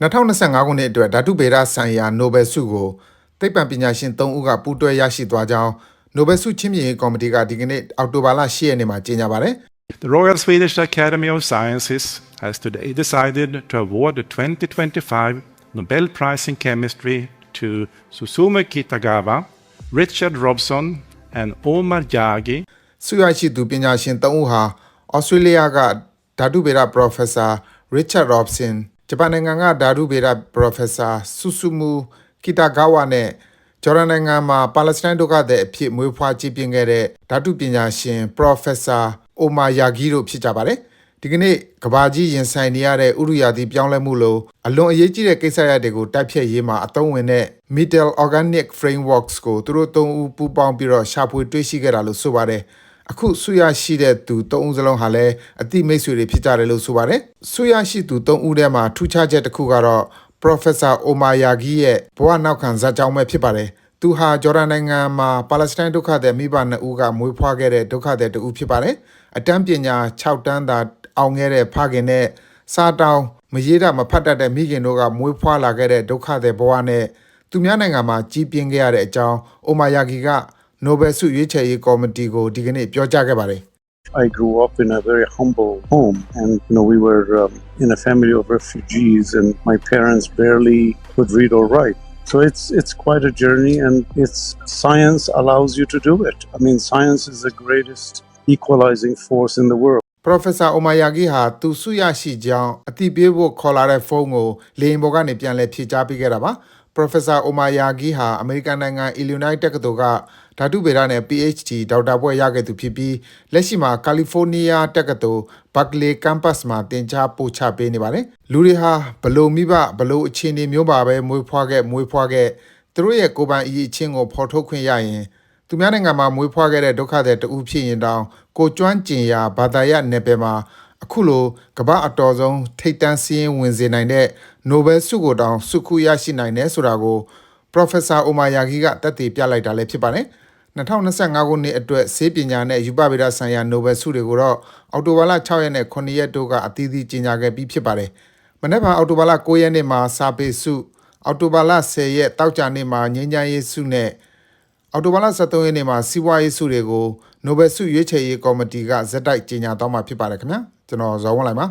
2025ခုနှစ်အတွက်ဓာတုဗေဒဆိုင်ရာနိုဘယ်ဆုကိုသိပ္ပံပညာရှင်3ဦးကပူးတွဲရရှိသွားကြောင်းနိုဘယ်ဆုချင်းမြင့်ရေးကော်မတီကဒီကနေ့အောက်တိုဘာလ10ရက်နေ့မှာကြေညာပါတယ် The Royal Swedish Academy of Sciences has today decided to award the 2025 Nobel Prize in Chemistry to Susumu Kitagawa, Richard Robson, and Omar Yagi ဆုရရှိသူပညာရှင်3ဦးဟာဩစတြေးလျကဓာတုဗေဒ Professor Richard Robson ဂျပန်နိုင်ငံကဓာတုဗေဒ Professor Susumu Kitagawa နဲ့ဂျော်ဒန်နိုင်ငံမှာပါလက်စတိုင်းဒုက္ခသည်အဖြစ်မွေးဖွားကြီးပြင်းခဲ့တဲ့ဓာတုပညာရှင် Professor Omar Yagi တို့ဖြစ်ကြပါတယ်။ဒီကနေ့ကဘာကြီးရင်ဆိုင်နေရတဲ့ဥရိယာတိပြောင်းလဲမှုလိုအလွန်အရေးကြီးတဲ့ကိစ္စရပ်တွေကိုတိုက်ဖြတ်ရေးမှာအသုံးဝင်တဲ့ Metal Organic Frameworks ကိုသူတို့သုံးဦးပူးပေါင်းပြီးတော့ရှာဖွေတွေ့ရှိခဲ့တာလို့ဆိုပါတယ်။ အခုဆုရရှိတဲ့သူ၃ဦးစလုံးဟာလည်းအတိမိတ်ဆွေတွေဖြစ်ကြတယ်လို့ဆိုပါတယ်။ဆုရရှိသူ၃ဦးထဲမှာထူးခြားချက်တစ်ခုကတော့ Professor Omar Yagi ရဲ့ဘဝနောက်ခံဇာတ်ကြောင်းပဲဖြစ်ပါတယ်။သူဟာဂျော်ဒန်နိုင်ငံမှာပါလက်စတိုင်းဒုက္ခသည်မိဘနှစ်ဦးကမွေးဖွားခဲ့တဲ့ဒုက္ခသည်တစ်ဦးဖြစ်ပါတယ်။အတန်းပညာ6တန်းသာအောင်ခဲ့တဲ့ဖခင်နဲ့စားတောင်းမရေးတာမဖတ်တတ်တဲ့မိခင်တို့ကမွေးဖွားလာခဲ့တဲ့ဒုက္ခသည်ဘဝနဲ့သူများနိုင်ငံမှာကြီးပြင်းခဲ့ရတဲ့အကြောင်းအိုမာယာဂီက နိုဘယ်ဆုရွေးချယ်ရေးကော်မတီကိုဒီကနေ့ပြောကြားခဲ့ပါတယ် I grew up in a very humble home, and you know we were um, in a family of refugees, and my parents barely could read or write. So it's it's quite a journey, and it's science allows you to do it. I mean, science is the greatest equalizing force in the world. Professor Omayagi ဟာသူဆုရရှိကြောင်းအတိပေးဖို့ခေါ်လာတဲ့ဖုန်းကိုလေရင်ပေါ်ကနေပြန်လည်ဖြေကြားပေးခဲ့တာပါ Professor Omayagi ဟာအမေရိကန်နိုင်ငံ Illinois တက္ကသိုလ်ကဓာတုဗေဒနဲ့ PhD ဒေါက်တာဘွဲ့ရခဲ့သူဖြစ်ပြီးလက်ရှိမှာ California တက္ကသိုလ် Berkeley campus မှာသင်ကြားပို့ချပေးနေပါတယ်လူတွေဟာဘလို့မိဘဘလို့အခြေအနေမျိုးပါပဲမွေးဖွားခဲ့မွေးဖွားခဲ့သူတို့ရဲ့ကိုယ်ပိုင်အရေးအချင်းကိုဖော်ထုတ်ခွင့်ရရင် သူများနိုင်ငံမှာမွေးဖွားခဲ့တဲ့ဒုက္ခသည်တဦးဖြစ်ရင်တောင်ကိုကျွမ်းကျင်ရာဘာသာရပ်နယ်ပယ်မှာအခုလိုကမ္ဘာအတော်ဆုံးထိပ်တန်းစည်းရင်းဝင်စေနိုင်တဲ့နိုဘယ်ဆုကိုတောင်ဆုခုရရှိနိုင်တယ်ဆိုတာကို Professor Omar Yagi ကတက်တည်ပြလိုက်တာလည်းဖြစ်ပါတယ်2025ခုနှစ်အတွက်ဆေးပညာနဲ့ယူပဗေဒဆိုင်ရာနိုဘယ်ဆုတွေကိုတော့အောက်တိုဘာလ6ရက်နဲ့9ရက်တို့ကအသီးသီးကြေညာခဲ့ပြီးဖြစ်ပါတယ်။မနေ့ကအောက်တိုဘာလ9ရက်နေ့မှာစာပေဆုအောက်တိုဘာလ10ရက်တောက်ကြနေ့မှာငြိမ်းချမ်းရေးဆုနဲ့ အော်တိုဘာလ23ရက်နေ့မှာစီးပွားရေးဆုတွေကိုနိုဘယ်ဆုရွေးချယ်ရေးကော်မတီကဇက်တိုက်ကြေညာတော့မှာဖြစ်ပါတယ်ခင်ဗျာကျွန်တော်ဇော်ဝင်းလိုက်ပါ